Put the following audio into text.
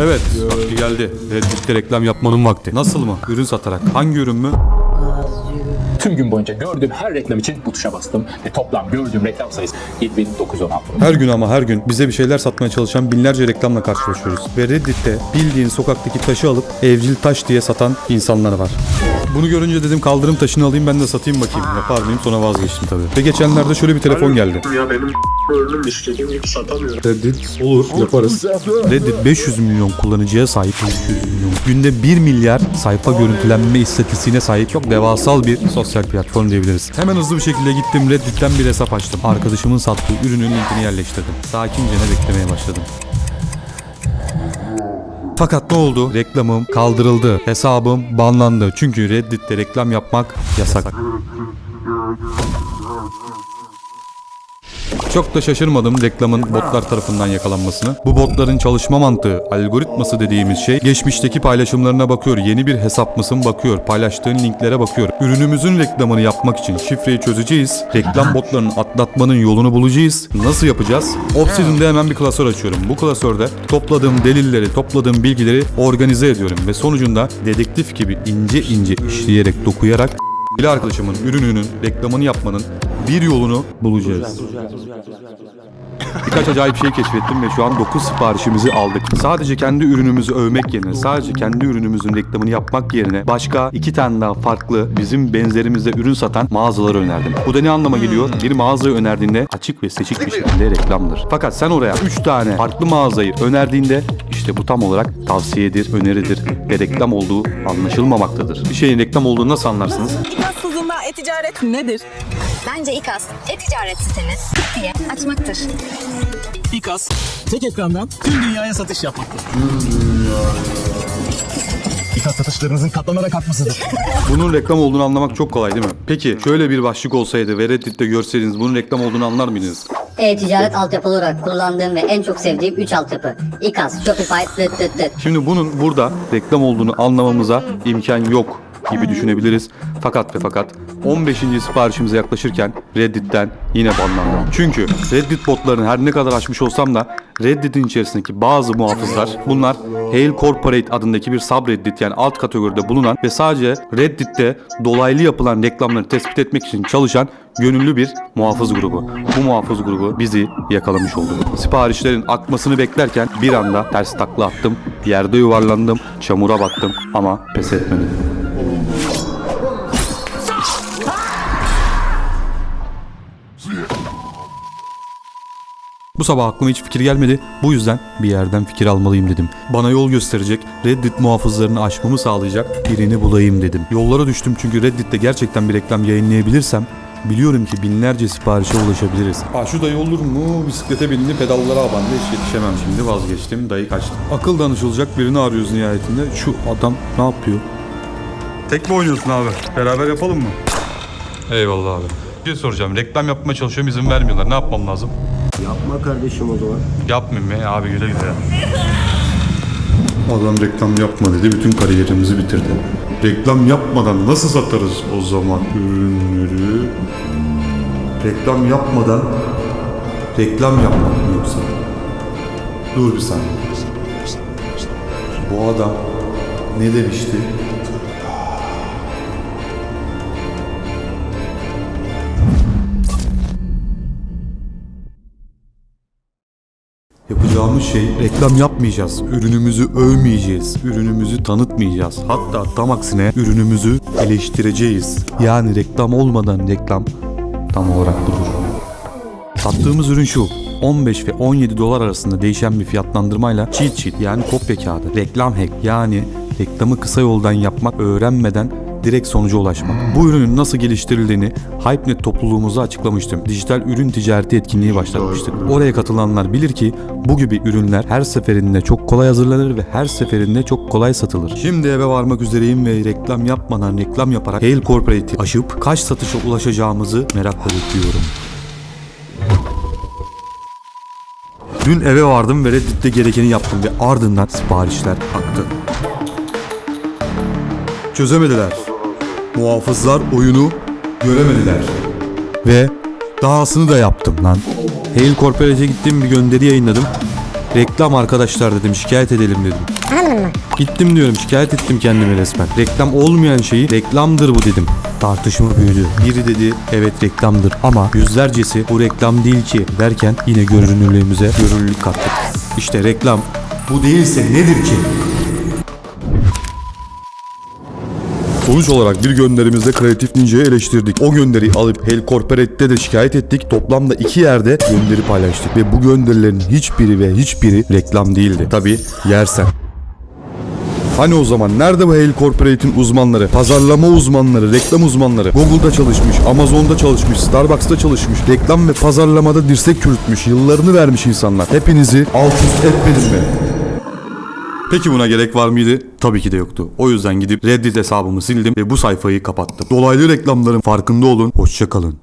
Evet, vakti geldi. Reddit'te reklam yapmanın vakti. Nasıl mı? Ürün satarak. Hangi ürün mü? Tüm gün boyunca gördüğüm her reklam için bu tuşa bastım ve toplam gördüğüm reklam sayısı 7916. Her gün ama her gün bize bir şeyler satmaya çalışan binlerce reklamla karşılaşıyoruz. Ve Reddit'te bildiğin sokaktaki taşı alıp evcil taş diye satan insanlar var. Bunu görünce dedim kaldırım taşını alayım ben de satayım bakayım. Yapar mıyım? Sonra vazgeçtim tabii. Ve geçenlerde şöyle bir telefon geldi. Ya benim ürünüm istediğim gibi satamıyorum. Reddit olur yaparız. Reddit 500 milyon kullanıcıya sahip 500 milyon. Günde 1 milyar sayfa görüntülenme istatistiğine sahip çok devasal bir sosyal platform diyebiliriz. Hemen hızlı bir şekilde gittim Reddit'ten bir hesap açtım. Arkadaşımın sattığı ürünün linkini yerleştirdim. Sakince ne beklemeye başladım. Fakat ne oldu? Reklamım kaldırıldı. Hesabım banlandı. Çünkü Reddit'te reklam yapmak yasak. Çok da şaşırmadım reklamın botlar tarafından yakalanmasını. Bu botların çalışma mantığı, algoritması dediğimiz şey geçmişteki paylaşımlarına bakıyor. Yeni bir hesap mısın bakıyor. Paylaştığın linklere bakıyor. Ürünümüzün reklamını yapmak için şifreyi çözeceğiz. Reklam botlarının atlatmanın yolunu bulacağız. Nasıl yapacağız? Obsidian'da hemen bir klasör açıyorum. Bu klasörde topladığım delilleri, topladığım bilgileri organize ediyorum. Ve sonucunda dedektif gibi ince ince işleyerek, dokuyarak bir arkadaşımın ürününün reklamını yapmanın bir yolunu bulacağız. Birkaç acayip şey keşfettim ve şu an 9 siparişimizi aldık. Sadece kendi ürünümüzü övmek yerine, sadece kendi ürünümüzün reklamını yapmak yerine başka iki tane daha farklı bizim benzerimizde ürün satan mağazaları önerdim. Bu da ne anlama geliyor? Bir mağazayı önerdiğinde açık ve seçik bir şekilde reklamdır. Fakat sen oraya 3 tane farklı mağazayı önerdiğinde işte bu tam olarak tavsiyedir, öneridir ve reklam olduğu anlaşılmamaktadır. Bir şeyin reklam olduğunu nasıl anlarsınız? Hızında e-ticaret nedir? Bence İKAS e-ticaret siteniz diye açmaktır. İKAS tek ekrandan tüm dünyaya satış yapmaktır. İKAS satışlarınızın katlanarak artmasıdır. Bunun reklam olduğunu anlamak çok kolay değil mi? Peki şöyle bir başlık olsaydı ve Reddit'te görseydiniz bunun reklam olduğunu anlar mıydınız? E-ticaret altyapı olarak kullandığım ve en çok sevdiğim 3 altyapı. İKAS, Shopify, tıt. Şimdi bunun burada reklam olduğunu anlamamıza imkan yok gibi düşünebiliriz. Fakat ve fakat 15. siparişimize yaklaşırken Reddit'ten yine banlandım. Çünkü Reddit botlarını her ne kadar açmış olsam da Reddit'in içerisindeki bazı muhafızlar bunlar Hail Corporate adındaki bir subreddit yani alt kategoride bulunan ve sadece Reddit'te dolaylı yapılan reklamları tespit etmek için çalışan gönüllü bir muhafız grubu. Bu muhafız grubu bizi yakalamış oldu. Siparişlerin akmasını beklerken bir anda ters takla attım, yerde yuvarlandım, çamura battım ama pes etmedim. Bu sabah aklıma hiç fikir gelmedi. Bu yüzden bir yerden fikir almalıyım dedim. Bana yol gösterecek, Reddit muhafızlarını aşmamı sağlayacak birini bulayım dedim. Yollara düştüm çünkü Reddit'te gerçekten bir reklam yayınlayabilirsem biliyorum ki binlerce siparişe ulaşabiliriz. Aa şu dayı olur mu? Bisiklete bindi pedallara abandı hiç yetişemem şimdi vazgeçtim dayı kaçtı. Akıl danışılacak birini arıyoruz nihayetinde. Şu adam ne yapıyor? Tek mi oynuyorsun abi? Beraber yapalım mı? Eyvallah abi. Bir şey soracağım. Reklam yapmaya çalışıyorum izin vermiyorlar. Ne yapmam lazım? Yapma kardeşim o zaman. Yapmayayım ya abi güle güle. Adam reklam yapma dedi. Bütün kariyerimizi bitirdi. Reklam yapmadan nasıl satarız o zaman ürünleri? Reklam yapmadan reklam yapmak mı yoksa? Dur bir saniye. Bu adam ne demişti? Yapacağımız şey reklam yapmayacağız. Ürünümüzü övmeyeceğiz. Ürünümüzü tanıtmayacağız. Hatta tam aksine ürünümüzü eleştireceğiz. Yani reklam olmadan reklam tam olarak budur. Sattığımız ürün şu. 15 ve 17 dolar arasında değişen bir fiyatlandırmayla cheat sheet yani kopya kağıdı, reklam hack yani reklamı kısa yoldan yapmak öğrenmeden direkt sonuca ulaşmak. Bu ürünün nasıl geliştirildiğini HypeNet topluluğumuza açıklamıştım. Dijital ürün ticareti etkinliği başlatmıştık. Oraya katılanlar bilir ki bu gibi ürünler her seferinde çok kolay hazırlanır ve her seferinde çok kolay satılır. Şimdi eve varmak üzereyim ve reklam yapmadan reklam yaparak Hail Corporate'i aşıp kaç satışa ulaşacağımızı merakla bekliyorum. Dün eve vardım ve Reddit'te gerekeni yaptım ve ardından siparişler aktı. Çözemediler. Muhafızlar oyunu göremediler. Ve dahasını da yaptım lan. Hail Corporate'e gittim bir gönderi yayınladım. Reklam arkadaşlar dedim şikayet edelim dedim. Gittim diyorum şikayet ettim kendime resmen. Reklam olmayan şeyi reklamdır bu dedim. Tartışma büyüdü. Biri dedi evet reklamdır ama yüzlercesi bu reklam değil ki derken yine görünürlüğümüze görünürlük kattık. İşte reklam bu değilse nedir ki? Sonuç olarak bir gönderimizde Kreatif Ninja'yı eleştirdik. O gönderiyi alıp Hell Corporate'de de şikayet ettik. Toplamda iki yerde gönderi paylaştık. Ve bu gönderilerin hiçbiri ve hiçbiri reklam değildi. Tabi yersen. Hani o zaman nerede bu Hale Corporate'in uzmanları, pazarlama uzmanları, reklam uzmanları? Google'da çalışmış, Amazon'da çalışmış, Starbucks'ta çalışmış, reklam ve pazarlamada dirsek çürütmüş, yıllarını vermiş insanlar. Hepinizi alt üst etmedim mi? Peki buna gerek var mıydı? Tabii ki de yoktu. O yüzden gidip Reddit hesabımı sildim ve bu sayfayı kapattım. Dolaylı reklamların farkında olun. Hoşçakalın.